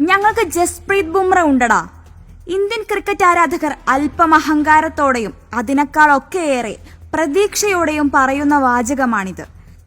ഞങ്ങൾക്ക് ജസ്പ്രീത് ബുംറ ഉണ്ടടാ. Indian cricket ആരാധകർ അല്പം അഹങ്കാരത്തോടെയും അതിനേക്കാളൊക്കെയേറെ പ്രതീക്ഷയോടെയും പറയുന്ന വാചകമാണിത്.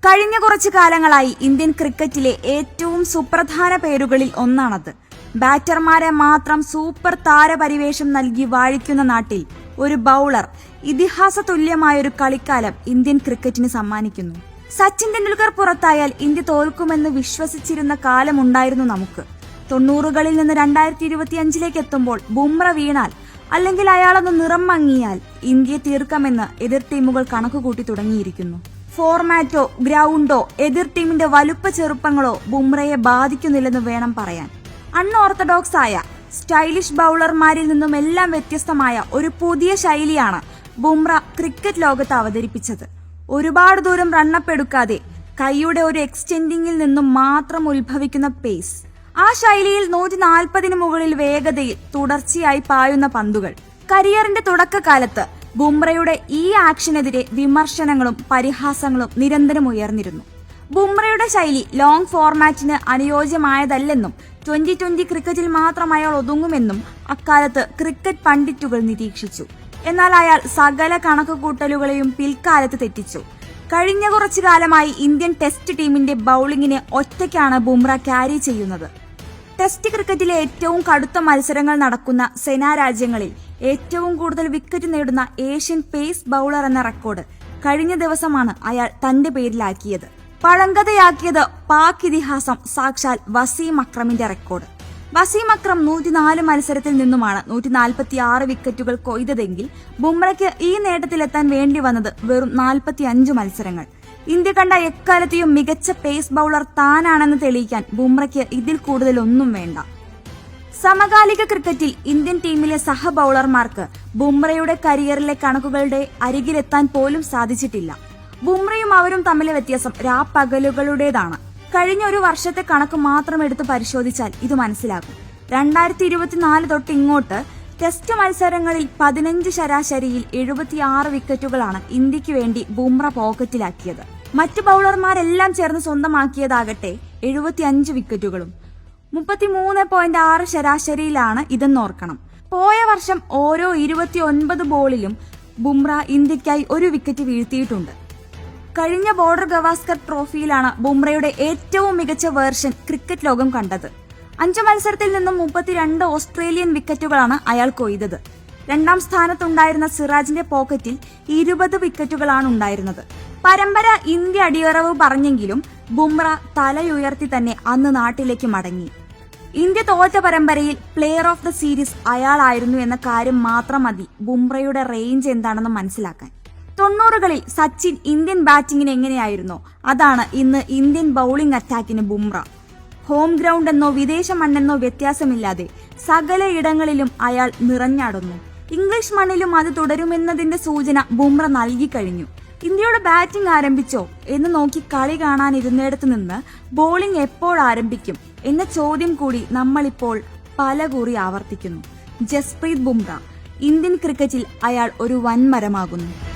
കഴിഞ്ഞ കുറച്ചു കാലങ്ങളായി ഇന്ത്യൻ ക്രിക്കറ്റിലെ ഏറ്റവും സുപ്രധാന പേരുകളിൽ ഒന്നാണത്. ബാറ്റർമാരെ മാത്രം സൂപ്പർ താരപരിവേഷം നൽകി വാഴിക്കുന്ന നാട്ടിൽ ഒരു ബൗളർ ഇതിഹാസ തുല്യമായൊരു കളിക്കാലം ഇന്ത്യൻ ക്രിക്കറ്റിന് സമ്മാനിക്കുന്നു. സച്ചിൻ ടെണ്ടുൽക്കർ പുറത്തായാൽ ഇന്ത്യ തോൽക്കുമെന്ന് വിശ്വസിച്ചിരുന്ന കാലമുണ്ടായിരുന്നു നമുക്ക്. തൊണ്ണൂറുകളിൽ നിന്ന് രണ്ടായിരത്തി ഇരുപത്തി അഞ്ചിലേക്ക് എത്തുമ്പോൾ ബുംറ വീണാൽ അല്ലെങ്കിൽ അയാളൊന്ന് നിറം മങ്ങിയാൽ ഇന്ത്യയെ തീർക്കാമെന്ന് എതിർ ടീമുകൾ കണക്കുകൂട്ടി തുടങ്ങിയിരിക്കുന്നു. ഫോർമാറ്റോ ഗ്രൗണ്ടോ എതിർ ടീമിന്റെ വലുപ്പ ചെറുപ്പങ്ങളോ ബുംറയെ ബാധിക്കുന്നില്ലെന്ന് വേണം പറയാൻ. അൺഓർത്തഡോക്സ് ആയ സ്റ്റൈലിഷ് ബൗളർമാരിൽ നിന്നും എല്ലാം വ്യത്യസ്തമായ ഒരു പുതിയ ശൈലിയാണ് ബുംറ ക്രിക്കറ്റ് ലോകത്ത് അവതരിപ്പിച്ചത്. ഒരുപാട് ദൂരം റണ്ണപ്പെടുക്കാതെ കൈയുടെ ഒരു എക്സ്റ്റെൻഡിങ്ങിൽ നിന്നും മാത്രം ഉത്ഭവിക്കുന്ന പേസ് ആ ശൈലിയിൽ നൂറ്റി നാൽപ്പതിന് മുകളിൽ വേഗതയിൽ തുടർച്ചയായി പായുന്ന പന്തുകൾ. കരിയറിന്റെ തുടക്കകാലത്ത് ബുംറയുടെ ഈ ആക്ഷനെതിരെ വിമർശനങ്ങളും പരിഹാസങ്ങളും നിരന്തരം ഉയർന്നിരുന്നു. ബുംറയുടെ ശൈലി ലോങ് ഫോർമാറ്റിന് അനുയോജ്യമായതല്ലെന്നും ട്വന്റി ട്വന്റി ക്രിക്കറ്റിൽ മാത്രം അയാൾ ഒതുങ്ങുമെന്നും അക്കാലത്ത് ക്രിക്കറ്റ് പണ്ഡിറ്റുകൾ നിരീക്ഷിച്ചു. എന്നാൽ അയാൾ സകല കണക്കുകൂട്ടലുകളെയും പിൽക്കാലത്ത് തെറ്റിച്ചു. കഴിഞ്ഞ കുറച്ചു കാലമായി ഇന്ത്യൻ ടെസ്റ്റ് ടീമിന്റെ ബൌളിങ്ങിനെ ഒറ്റയ്ക്കാണ് ബുംറ ക്യാരി ചെയ്യുന്നത്. ടെസ്റ്റ് ക്രിക്കറ്റിലെ ഏറ്റവും കടുത്ത മത്സരങ്ങൾ നടക്കുന്ന സെനാ രാജ്യങ്ങളിൽ ഏറ്റവും കൂടുതൽ വിക്കറ്റ് നേടുന്ന ഏഷ്യൻ പേസ് ബൗളർ എന്ന റെക്കോർഡ് കഴിഞ്ഞ ദിവസമാണ് അയാൾ തന്റെ പേരിലാക്കിയത്. പഴങ്കഥയാക്കിയത് പാക് ഇതിഹാസം സാക്ഷാൽ വസീം അക്രമിന്റെ റെക്കോർഡ് വസീം അക്രം നൂറ്റിനാല് മത്സരത്തിൽ നിന്നുമാണ് നൂറ്റി നാൽപ്പത്തി ആറ് വിക്കറ്റുകൾ കൊയ്തതെങ്കിൽ ബുംറയ്ക്ക് ഈ നേട്ടത്തിലെത്താൻ വേണ്ടി വന്നത് വെറും നാൽപ്പത്തി അഞ്ച് മത്സരങ്ങൾ. ഇന്ത്യ കണ്ട എക്കാലത്തെയും മികച്ച പേസ് ബൌളർ താനാണെന്ന് തെളിയിക്കാൻ ബുംറയ്ക്ക് ഇതിൽ കൂടുതൽ ഒന്നും വേണ്ട. സമകാലിക ക്രിക്കറ്റിൽ ഇന്ത്യൻ ടീമിലെ സഹ ബൌളർമാർക്ക് ബുംറയുടെ കരിയറിലെ കണക്കുകളുടെ അരികിലെത്താൻ പോലും സാധിച്ചിട്ടില്ല. ബുംറയും അവരും തമ്മിലെ വ്യത്യാസം രാപ്പകലുകളുടേതാണ് കഴിഞ്ഞ ഒരു വർഷത്തെ കണക്ക് മാത്രം എടുത്ത് പരിശോധിച്ചാൽ ഇത് മനസ്സിലാകും. രണ്ടായിരത്തി ഇരുപത്തിനാല് തൊട്ട് ഇങ്ങോട്ട് ടെസ്റ്റ് മത്സരങ്ങളിൽ പതിനഞ്ച് ശരാശരിയിൽ എഴുപത്തിയാറ് വിക്കറ്റുകളാണ് ഇന്ത്യയ്ക്ക് വേണ്ടി ബുംറ പോക്കറ്റിലാക്കിയത് മറ്റ് ബൌളർമാരെല്ലാം ചേർന്ന് സ്വന്തമാക്കിയതാകട്ടെ എഴുപത്തിയഞ്ച് വിക്കറ്റുകളും. മുപ്പത്തിമൂന്ന് പോയിന്റ് ആറ് ശരാശരിയിലാണ് ഇതെന്നോർക്കണം പോയ വർഷം ഓരോ ഇരുപത്തിയൊൻപത് ബോളിലും ബുംറ ഇന്ത്യക്കായി ഒരു വിക്കറ്റ് വീഴ്ത്തിയിട്ടുണ്ട്. കഴിഞ്ഞ ബോർഡർ ഗവാസ്കർ ട്രോഫിയിലാണ് ബുംറയുടെ ഏറ്റവും മികച്ച വേർഷൻ ക്രിക്കറ്റ് ലോകം കണ്ടത്. അഞ്ച് മത്സരത്തിൽ നിന്നും മുപ്പത്തിരണ്ട് ഓസ്ട്രേലിയൻ വിക്കറ്റുകളാണ് അയാൾ കൊയ്തത്. രണ്ടാം സ്ഥാനത്തുണ്ടായിരുന്ന സിറാജിന്റെ പോക്കറ്റിൽ ഇരുപത് വിക്കറ്റുകളാണ് ഉണ്ടായിരുന്നത്. പരമ്പര ഇന്ത്യ അടിയറവ് പറഞ്ഞെങ്കിലും ബുംറ തലയുയർത്തി തന്നെ അന്ന് നാട്ടിലേക്ക് മടങ്ങി. ഇന്ത്യ തോറ്റ പരമ്പരയിൽ പ്ലെയർ ഓഫ് ദ സീരീസ് അയാളായിരുന്നു എന്ന കാര്യം മാത്രം മതി ബുംറയുടെ റേഞ്ച് എന്താണെന്ന് മനസ്സിലാക്കാൻ. തൊണ്ണൂറുകളിൽ സച്ചിൻ ഇന്ത്യൻ ബാറ്റിംഗിന് എങ്ങനെയായിരുന്നോ? അതാണ് ഇന്ന് ഇന്ത്യൻ ബൌളിംഗ് അറ്റാക്കിന് ബുംറ. ഹോം ഗ്രൗണ്ട് എന്നോ വിദേശ മണ്ണെന്നോ വ്യത്യാസമില്ലാതെ സകല ഇടങ്ങളിലും അയാൾ നിറഞ്ഞാടുന്നു. ഇംഗ്ലീഷ് മണ്ണിലും അത് തുടരുമെന്നതിന്റെ സൂചന ബുംറ നൽകിക്കഴിഞ്ഞു ഇന്ത്യയുടെ ബാറ്റിംഗ് ആരംഭിച്ചോ എന്ന് നോക്കി കളി കാണാനിരുന്നിടത്ത് നിന്ന് ബോളിംഗ് എപ്പോൾ ആരംഭിക്കും എന്ന ചോദ്യം കൂടി നമ്മളിപ്പോൾ പലകൂറി ആവർത്തിക്കുന്നു. ജസ്പ്രീത് ബുംറ ഇന്ത്യൻ ക്രിക്കറ്റിൽ അയാൾ ഒരു വൻമരമാകുന്നു.